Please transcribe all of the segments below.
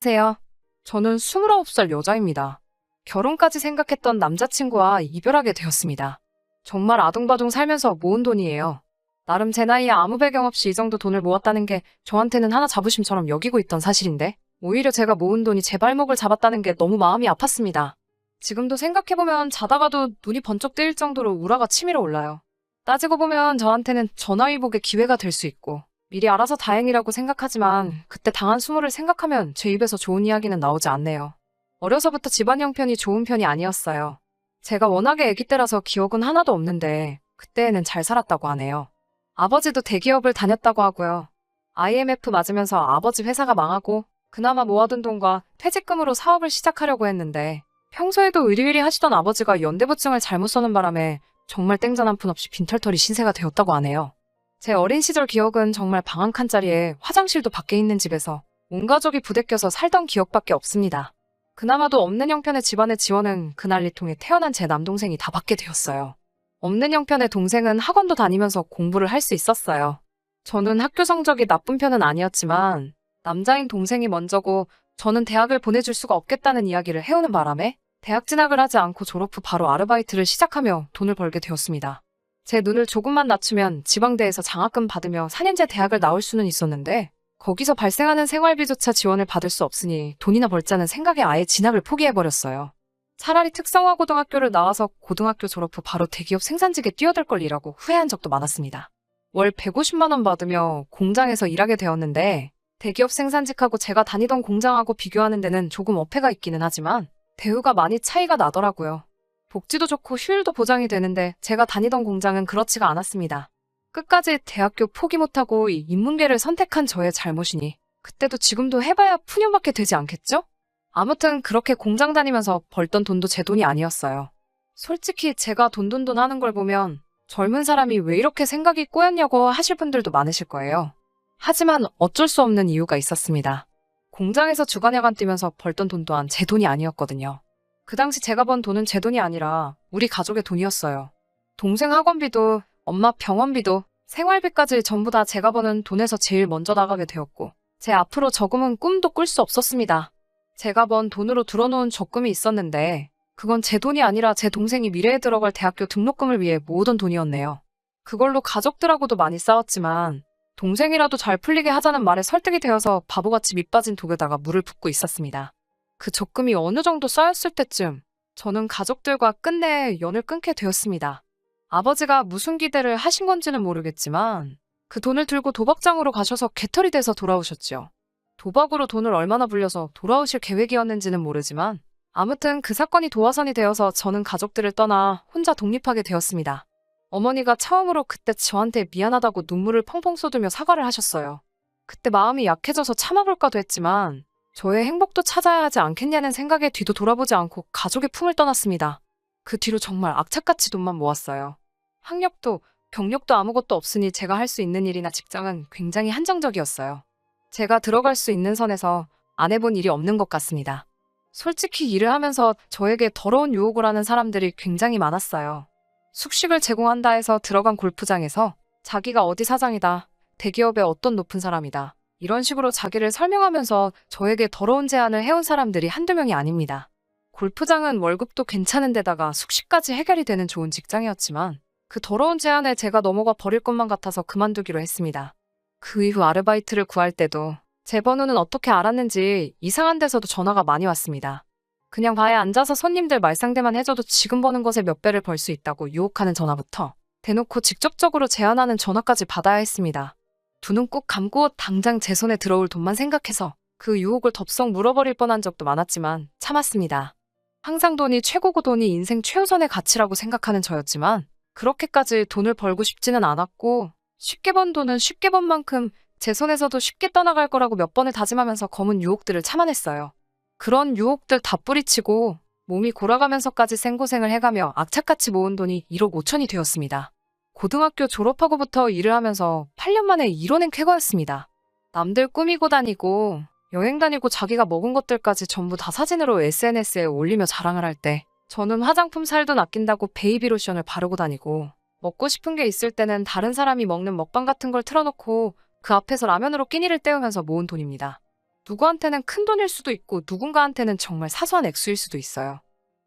안녕하세요. 저는 29살 여자입니다. 결혼까지 생각했던 남자친구와 이별하게 되었습니다. 정말 아둥바둥 살면서 모은 돈이에요. 나름 제 나이에 아무 배경 없이 이 정도 돈을 모았다는 게 저한테는 하나 자부심처럼 여기고 있던 사실인데 오히려 제가 모은 돈이 제 발목을 잡았다는 게 너무 마음이 아팠습니다. 지금도 생각해보면 자다가도 눈이 번쩍 뜨일 정도로 우라가 치밀어 올라요. 따지고 보면 저한테는 전화위복의 기회가 될 수 있고 미리 알아서 다행이라고 생각하지만 그때 당한 수모를 생각하면 제 입에서 좋은 이야기는 나오지 않네요. 어려서부터 집안 형편이 좋은 편이 아니었어요. 제가 워낙에 아기 때라서 기억은 하나도 없는데 그때에는 잘 살았다고 하네요. 아버지도 대기업을 다녔다고 하고요. IMF 맞으면서 아버지 회사가 망하고 그나마 모아둔 돈과 퇴직금으로 사업을 시작하려고 했는데 평소에도 의리의리 하시던 아버지가 연대부증을 잘못 써는 바람에 정말 땡전 한 푼 없이 빈털터리 신세가 되었다고 하네요. 제 어린 시절 기억은 정말 방 한 칸짜리에 화장실도 밖에 있는 집에서 온 가족이 부대껴서 살던 기억밖에 없습니다. 그나마도 없는 형편의 집안의 지원은 그날 리 통해 태어난 제 남동생이 다 받게 되었어요. 없는 형편의 동생은 학원도 다니면서 공부를 할 수 있었어요. 저는 학교 성적이 나쁜 편은 아니었지만 남자인 동생이 먼저고 저는 대학을 보내줄 수가 없겠다는 이야기를 해오는 바람에 대학 진학을 하지 않고 졸업 후 바로 아르바이트를 시작하며 돈을 벌게 되었습니다. 제 눈을 조금만 낮추면 지방대에서 장학금 받으며 4년제 대학을 나올 수는 있었는데 거기서 발생하는 생활비조차 지원을 받을 수 없으니 돈이나 벌자는 생각에 아예 진학을 포기해버렸어요. 차라리 특성화 고등학교를 나와서 고등학교 졸업 후 바로 대기업 생산직에 뛰어들 걸 일하고 후회한 적도 많았습니다. 월 150만 원 받으며 공장에서 일하게 되었는데 대기업 생산직하고 제가 다니던 공장하고 비교하는 데는 조금 어폐가 있기는 하지만 대우가 많이 차이가 나더라고요. 복지도 좋고 휴일도 보장이 되는데 제가 다니던 공장은 그렇지가 않았습니다. 끝까지 대학교 포기 못하고 이 인문계를 선택한 저의 잘못이니 그때도 지금도 해봐야 푸념밖에 되지 않겠죠? 아무튼 그렇게 공장 다니면서 벌던 돈도 제 돈이 아니었어요. 솔직히 제가 돈돈돈 하는 걸 보면 젊은 사람이 왜 이렇게 생각이 꼬였냐고 하실 분들도 많으실 거예요. 하지만 어쩔 수 없는 이유가 있었습니다. 공장에서 주간야간 뛰면서 벌던 돈 또한 제 돈이 아니었거든요. 그 당시 제가 번 돈은 제 돈이 아니라 우리 가족의 돈이었어요. 동생 학원비도 엄마 병원비도 생활비까지 전부 다 제가 버는 돈에서 제일 먼저 나가게 되었고 제 앞으로 저금은 꿈도 꿀 수 없었습니다. 제가 번 돈으로 들어놓은 적금이 있었는데 그건 제 돈이 아니라 제 동생이 미래에 들어갈 대학교 등록금을 위해 모으던 돈이었네요. 그걸로 가족들하고도 많이 싸웠지만 동생이라도 잘 풀리게 하자는 말에 설득이 되어서 바보같이 밑빠진 독에다가 물을 붓고 있었습니다. 그 적금이 어느 정도 쌓였을 때쯤 저는 가족들과 끝내 연을 끊게 되었습니다. 아버지가 무슨 기대를 하신 건지는 모르겠지만 그 돈을 들고 도박장으로 가셔서 개털이 돼서 돌아오셨죠. 도박으로 돈을 얼마나 불려서 돌아오실 계획이었는지는 모르지만 아무튼 그 사건이 도화선이 되어서 저는 가족들을 떠나 혼자 독립하게 되었습니다. 어머니가 처음으로 그때 저한테 미안하다고 눈물을 펑펑 쏟으며 사과를 하셨어요. 그때 마음이 약해져서 참아볼까도 했지만 저의 행복도 찾아야 하지 않겠냐는 생각에 뒤도 돌아보지 않고 가족의 품을 떠났습니다. 그 뒤로 정말 악착같이 돈만 모았어요. 학력도 경력도 아무것도 없으니 제가 할 수 있는 일이나 직장은 굉장히 한정적이었어요. 제가 들어갈 수 있는 선에서 안 해본 일이 없는 것 같습니다. 솔직히 일을 하면서 저에게 더러운 유혹을 하는 사람들이 굉장히 많았어요. 숙식을 제공한다 해서 들어간 골프장에서 자기가 어디 사장이다, 대기업의 어떤 높은 사람이다, 이런 식으로 자기를 설명하면서 저에게 더러운 제안을 해온 사람들이 한두 명이 아닙니다. 골프장은 월급도 괜찮은 데다가 숙식까지 해결이 되는 좋은 직장이었지만 그 더러운 제안에 제가 넘어가 버릴 것만 같아서 그만두기로 했습니다. 그 이후 아르바이트를 구할 때도 제 번호는 어떻게 알았는지 이상한 데서도 전화가 많이 왔습니다. 그냥 바에 앉아서 손님들 말상대만 해줘도 지금 버는 것에 몇 배를 벌 수 있다고 유혹하는 전화부터 대놓고 직접적으로 제안하는 전화까지 받아야 했습니다. 두 눈 꼭 감고 당장 제 손에 들어올 돈만 생각해서 그 유혹을 덥석 물어버릴 뻔한 적도 많았지만 참았습니다. 항상 돈이 최고고 돈이 인생 최우선의 가치라고 생각하는 저였지만 그렇게까지 돈을 벌고 싶지는 않았고 쉽게 번 돈은 쉽게 번 만큼 제 손에서도 쉽게 떠나갈 거라고 몇 번을 다짐하면서 검은 유혹들을 참아냈어요. 그런 유혹들 다 뿌리치고 몸이 골아가면서까지 생고생을 해가며 악착같이 모은 돈이 1억 5천이 되었습니다. 고등학교 졸업하고부터 일을 하면서 8년 만에 이뤄낸 쾌거였습니다. 남들 꾸미고 다니고 여행 다니고 자기가 먹은 것들까지 전부 다 사진으로 SNS에 올리며 자랑을 할 때 저는 화장품 살 돈 아낀다고 베이비 로션을 바르고 다니고 먹고 싶은 게 있을 때는 다른 사람이 먹는 먹방 같은 걸 틀어놓고 그 앞에서 라면으로 끼니를 때우면서 모은 돈입니다. 누구한테는 큰 돈일 수도 있고 누군가한테는 정말 사소한 액수일 수도 있어요.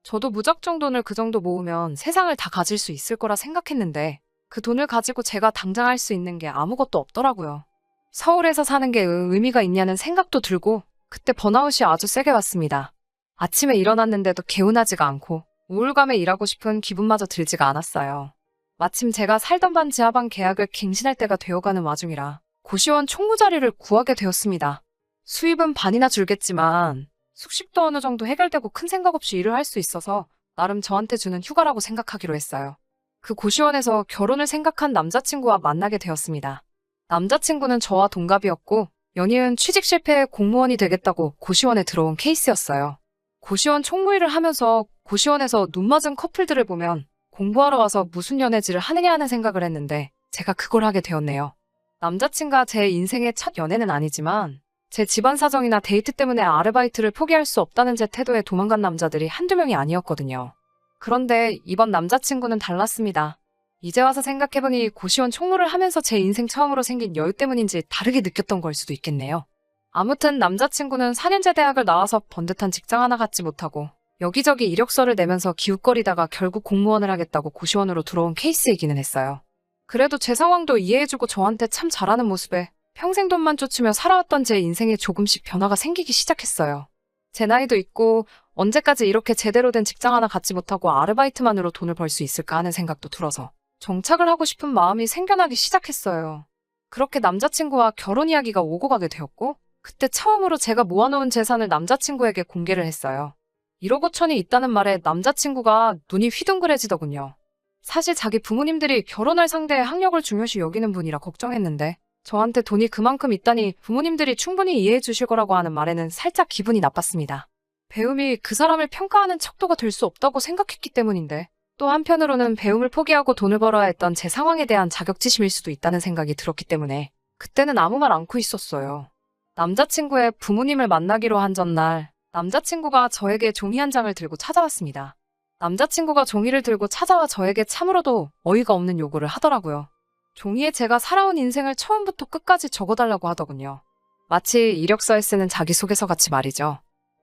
저도 무작정 돈을 그 정도 모으면 세상을 다 가질 수 있을 거라 생각했는데 그 돈을 가지고 제가 당장 할 수 있는 게 아무것도 없더라고요. 서울에서 사는 게 의- 의미가 있냐는 생각도 들고 그때 번아웃이 아주 세게 왔습니다. 아침에 일어났는데도 개운하지가 않고 우울감에 일하고 싶은 기분마저 들지가 않았어요. 마침 제가 살던 반 지하방 계약을 갱신할 때가 되어가는 와중이라 고시원 총무 자리를 구하게 되었습니다. 수입은 반이나 줄겠지만 숙식도 어느 정도 해결되고 큰 생각 없이 일을 할 수 있어서 나름 저한테 주는 휴가라고 생각하기로 했어요. 그 고시원에서 결혼을 생각한 남자친구와 만나게 되었습니다. 남자친구는 저와 동갑이었고 연이은 취직 실패해 공무원이 되겠다고 고시원에 들어온 케이스였어요. 고시원 총무일을 하면서 고시원에서 눈 맞은 커플들을 보면 공부하러 와서 무슨 연애질을 하느냐 하는 생각을 했는데 제가 그걸 하게 되었네요. 남자친구가 제 인생의 첫 연애는 아니지만 제 집안 사정이나 데이트 때문에 아르바이트를 포기할 수 없다는 제 태도에 도망간 남자들이 한두 명이 아니었거든요. 그런데 이번 남자친구는 달랐습니다. 이제 와서 생각해보니 고시원 총무를 하면서 제 인생 처음으로 생긴 여유 때문인지 다르게 느꼈던 걸 수도 있겠네요. 아무튼 남자친구는 4년제 대학을 나와서 번듯한 직장 하나 갖지 못하고 여기저기 이력서를 내면서 기웃거리다가 결국 공무원을 하겠다고 고시원으로 들어온 케이스이기는 했어요. 그래도 제 상황도 이해해주고 저한테 참 잘하는 모습에 평생 돈만 쫓으며 살아왔던 제 인생에 조금씩 변화가 생기기 시작했어요. 제 나이도 있고 언제까지 이렇게 제대로 된 직장 하나 갖지 못하고 아르바이트만으로 돈을 벌 수 있을까 하는 생각도 들어서 정착을 하고 싶은 마음이 생겨나기 시작했어요. 그렇게 남자친구와 결혼 이야기가 오고 가게 되었고 그때 처음으로 제가 모아놓은 재산을 남자친구에게 공개를 했어요. 1억 5천이 있다는 말에 남자친구가 눈이 휘둥그레지더군요. 사실 자기 부모님들이 결혼할 상대의 학력을 중요시 여기는 분이라 걱정했는데 저한테 돈이 그만큼 있다니 부모님들이 충분히 이해해 주실 거라고 하는 말에는 살짝 기분이 나빴습니다. 배움이 그 사람을 평가하는 척도가 될 수 없다고 생각했기 때문인데 또 한편으로는 배움을 포기하고 돈을 벌어야 했던 제 상황에 대한 자격지심일 수도 있다는 생각이 들었기 때문에 그때는 아무 말 않고 있었어요. 남자친구의 부모님을 만나기로 한 전날 남자친구가 저에게 종이 한 장을 들고 찾아왔습니다. 남자친구가 종이를 들고 찾아와 저에게 참으로도 어이가 없는 요구를 하더라고요. 종이에 제가 살아온 인생을 처음부터 끝까지 적어달라고 하더군요. 마치 이력서에 쓰는 자기소개서 같이 말이죠.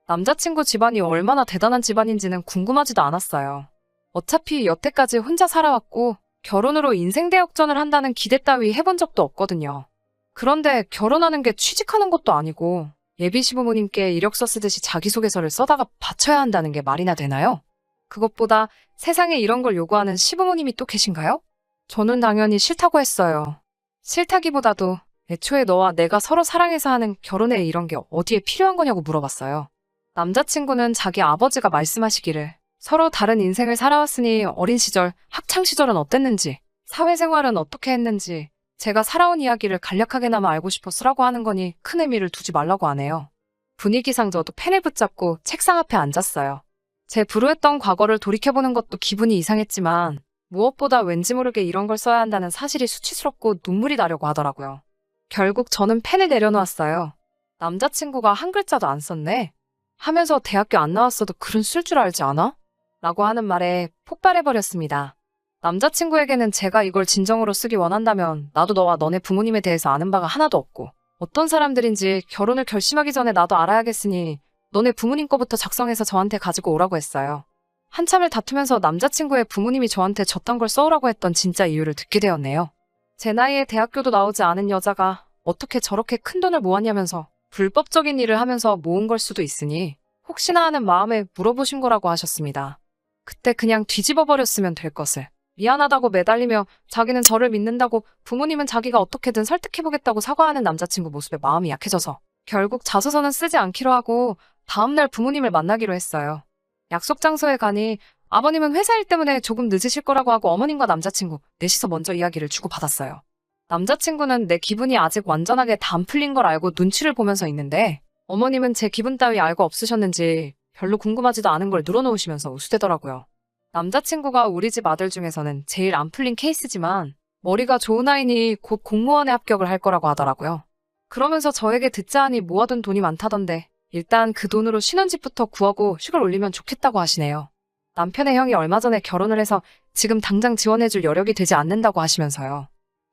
남자친구 집안이 얼마나 대단한 집안인지는 궁금하지도 않았어요. 어차피 여태까지 혼자 살아왔고 결혼으로 인생 대역전을 한다는 기대 따위 해본 적도 없거든요. 그런데 결혼하는 게 취직하는 것도 아니고 예비 시부모님께 이력서 쓰듯이 자기소개서를 써다가 바쳐야 한다는 게 말이나 되나요? 그것보다 세상에 이런 걸 요구하는 시부모님이 또 계신가요? 저는 당연히 싫다고 했어요. 싫다기보다도 애초에 너와 내가 서로 사랑해서 하는 결혼에 이런 게 어디에 필요한 거냐고 물어봤어요. 남자친구는 자기 아버지가 말씀하시기를 서로 다른 인생을 살아왔으니 어린 시절, 학창 시절은 어땠는지, 사회생활은 어떻게 했는지, 제가 살아온 이야기를 간략하게나마 알고 싶어 쓰라고 하는 거니 큰 의미를 두지 말라고 하네요. 분위기상 저도 펜을 붙잡고 책상 앞에 앉았어요. 제 불우했던 과거를 돌이켜보는 것도 기분이 이상했지만 무엇보다 왠지 모르게 이런 걸 써야 한다는 사실이 수치스럽고 눈물이 나려고 하더라고요. 결국 저는 펜을 내려놓았어요. 남자친구가 한 글자도 안 썼네. 하면서 대학교 안 나왔어도 글은 쓸 줄 알지 않아? 라고 하는 말에 폭발해버렸습니다. 남자친구에게는 제가 이걸 진정으로 쓰기 원한다면 나도 너와 너네 부모님에 대해서 아는 바가 하나도 없고 어떤 사람들인지 결혼을 결심하기 전에 나도 알아야겠으니 너네 부모님 거부터 작성해서 저한테 가지고 오라고 했어요. 한참을 다투면서 남자친구의 부모님이 저한테 저딴 걸 써오라고 했던 진짜 이유를 듣게 되었네요. 제 나이에 대학교도 나오지 않은 여자가 어떻게 저렇게 큰 돈을 모았냐면서 불법적인 일을 하면서 모은 걸 수도 있으니 혹시나 하는 마음에 물어보신 거라고 하셨습니다. 그때 그냥 뒤집어 버렸으면 될 것을. 미안하다고 매달리며 자기는 저를 믿는다고 부모님은 자기가 어떻게든 설득해보겠다고 사과하는 남자친구 모습에 마음이 약해져서 결국 자소서는 쓰지 않기로 하고 다음날 부모님을 만나기로 했어요. 약속 장소에 가니 아버님은 회사 일 때문에 조금 늦으실 거라고 하고 어머님과 남자친구 넷이서 먼저 이야기를 주고받았어요. 남자친구는 내 기분이 아직 완전하게 다 안 풀린 걸 알고 눈치를 보면서 있는데 어머님은 제 기분 따위 알고 없으셨는지 별로 궁금하지도 않은 걸 늘어놓으시면서 우스대더라고요. 남자친구가 우리 집 아들 중에서는 제일 안 풀린 케이스지만 머리가 좋은 아이니 곧 공무원에 합격을 할 거라고 하더라고요. 그러면서 저에게 듣자 하니 모아둔 돈이 많다던데 일단 그 돈으로 신혼집부터 구하고 식을 올리면 좋겠다고 하시네요. 남편의 형이 얼마 전에 결혼을 해서 지금 당장 지원해줄 여력이 되지 않는다고 하시면서요.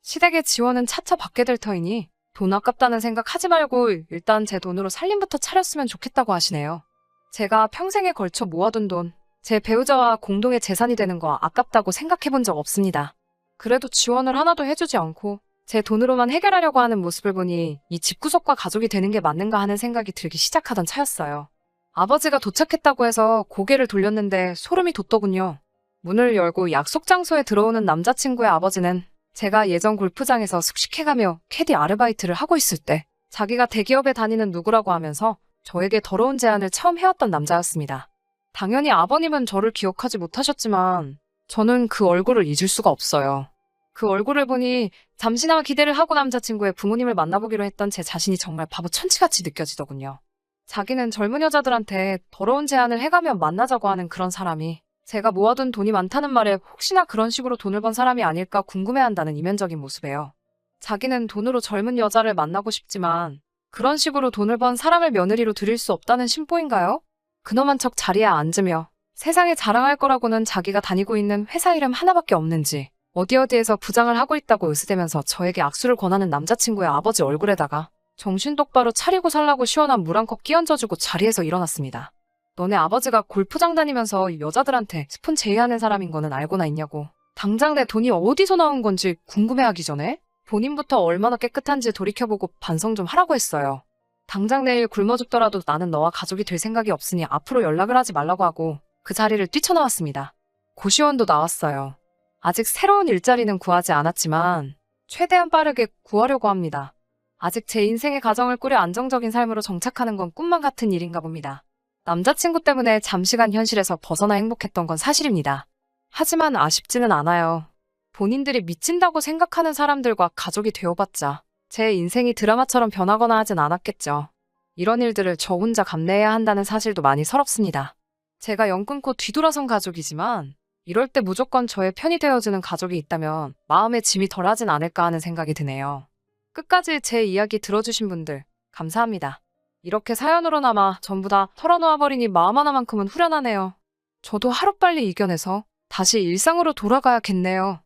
시댁의 지원은 차차 받게 될 터이니 돈 아깝다는 생각 하지 말고 일단 제 돈으로 살림부터 차렸으면 좋겠다고 하시네요. 제가 평생에 걸쳐 모아둔 돈, 제 배우자와 공동의 재산이 되는 거 아깝다고 생각해 본 적 없습니다. 그래도 지원을 하나도 해주지 않고 제 돈으로만 해결하려고 하는 모습을 보니 이 집구석과 가족이 되는 게 맞는가 하는 생각이 들기 시작하던 차였어요. 아버지가 도착했다고 해서 고개를 돌렸는데 소름이 돋더군요. 문을 열고 약속 장소에 들어오는 남자친구의 아버지는 제가 예전 골프장에서 숙식해가며 캐디 아르바이트를 하고 있을 때 자기가 대기업에 다니는 누구라고 하면서 저에게 더러운 제안을 처음 해왔던 남자였습니다. 당연히 아버님은 저를 기억하지 못하셨지만 저는 그 얼굴을 잊을 수가 없어요. 그 얼굴을 보니 잠시나마 기대를 하고 남자친구의 부모님을 만나보기로 했던 제 자신이 정말 바보 천치같이 느껴지더군요. 자기는 젊은 여자들한테 더러운 제안을 해가며 만나자고 하는 그런 사람이 제가 모아둔 돈이 많다는 말에 혹시나 그런 식으로 돈을 번 사람이 아닐까 궁금해한다는 이면적인 모습이에요. 자기는 돈으로 젊은 여자를 만나고 싶지만 그런 식으로 돈을 번 사람을 며느리로 들일 수 없다는 심보인가요? 그놈한 척 자리에 앉으며 세상에 자랑할 거라고는 자기가 다니고 있는 회사 이름 하나밖에 없는지 어디 어디에서 부장을 하고 있다고 으스대면서 저에게 악수를 권하는 남자친구의 아버지 얼굴에다가 정신 똑바로 차리고 살라고 시원한 물 한 컵 끼얹어주고 자리에서 일어났습니다. 너네 아버지가 골프장 다니면서 여자들한테 스폰 제의하는 사람인 거는 알고나 있냐고. 당장 내 돈이 어디서 나온 건지 궁금해하기 전에 본인부터 얼마나 깨끗한지 돌이켜보고 반성 좀 하라고 했어요. 당장 내일 굶어 죽더라도 나는 너와 가족이 될 생각이 없으니 앞으로 연락을 하지 말라고 하고 그 자리를 뛰쳐나왔습니다. 고시원도 나왔어요. 아직 새로운 일자리는 구하지 않았지만 최대한 빠르게 구하려고 합니다. 아직 제 인생의 가정을 꾸려 안정적인 삶으로 정착하는 건 꿈만 같은 일인가 봅니다. 남자친구 때문에 잠시간 현실에서 벗어나 행복했던 건 사실입니다. 하지만 아쉽지는 않아요. 본인들이 미친다고 생각하는 사람들과 가족이 되어봤자 제 인생이 드라마처럼 변하거나 하진 않았겠죠. 이런 일들을 저 혼자 감내해야 한다는 사실도 많이 서럽습니다. 제가 연 끊고 뒤돌아선 가족이지만 이럴 때 무조건 저의 편이 되어주는 가족이 있다면 마음의 짐이 덜하진 않을까 하는 생각이 드네요. 끝까지 제 이야기 들어주신 분들 감사합니다. 이렇게 사연으로나마 전부 다 털어놓아버리니 마음 하나만큼은 후련하네요. 저도 하루빨리 이겨내서 다시 일상으로 돌아가야겠네요.